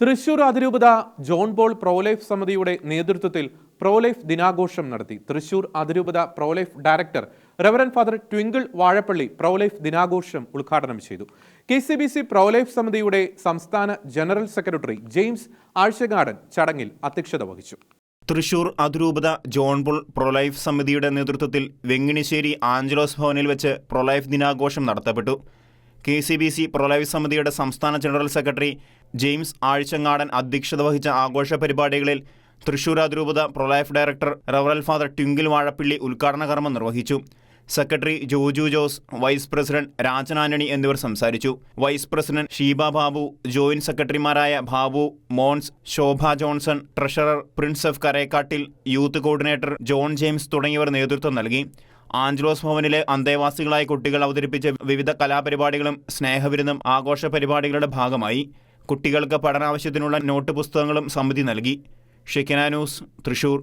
തൃശൂർ അതിരൂപത John ball pro life സമിതിയുടെ നേതൃത്വത്തിൽ പ്രോലൈഫ് ദിനാഘോഷം നടത്തി. തൃശൂർ അതിരൂപത prolife director reverend father Twinkle Vazhappally prolife ദിനാഘോഷം ഉദ്ഘാടനം ചെയ്തു. K C B C prolife സമിതിയുടെ സംസ്ഥാന ജനറൽ സെക്രട്ടറി ജെയിംസ് ആഴ്ചഗാടൻ ചടങ്ങിൽ അധ്യക്ഷത വഹിച്ചു. തൃശൂർ അതിരൂപത ജോൺ ബുൾ പ്രൊലൈഫ് സമിതിയുടെ നേതൃത്വത്തിൽ വെങ്ങിണിശ്ശേരി ആഞ്ചലോസ് ഭവനിൽ വെച്ച് പ്രോലൈഫ് ദിനാഘോഷം നടത്തപ്പെട്ടു. കെ സി ബി സി പ്രളയ സമിതിയുടെ സംസ്ഥാന ജനറൽ സെക്രട്ടറി ജെയിംസ് ആഴ്ചങ്ങാടൻ അധ്യക്ഷത വഹിച്ച ആഘോഷ പരിപാടികളിൽ തൃശൂർ അതിരൂപത പ്രൊലൈഫ് ഡയറക്ടർ റവറൽ ഫാദർ ട്വിങ്കിൽ വാഴപ്പിള്ളി ഉദ്ഘാടന കർമ്മം നിർവഹിച്ചു. Secretary Joju Jose vice president രാജനാനണി എന്നിവർ സംസാരിച്ചു. Vice president Sheeba Babu joint സെക്രട്ടറിമാരായ Babu Mons Shobha Johnson treasurer Prince F Karekkattil youth coordinator John James തുടങ്ങിയവർ നേതൃത്വം നൽകി. ആഞ്ചലോസ് ഭവനിലെ അന്തേവാസികളായ കുട്ടികൾ അവതരിപ്പിച്ച വിവിധ കലാപരിപാടികളും സ്നേഹവിരുന്നും ആഘോഷ പരിപാടികളുടെ ഭാഗമായി കുട്ടികൾക്ക് പഠനാവശ്യത്തിനുള്ള നോട്ട് പുസ്തകങ്ങളും സമിതി നൽകി. ഷെക്കിന ന്യൂസ് തൃശൂർ.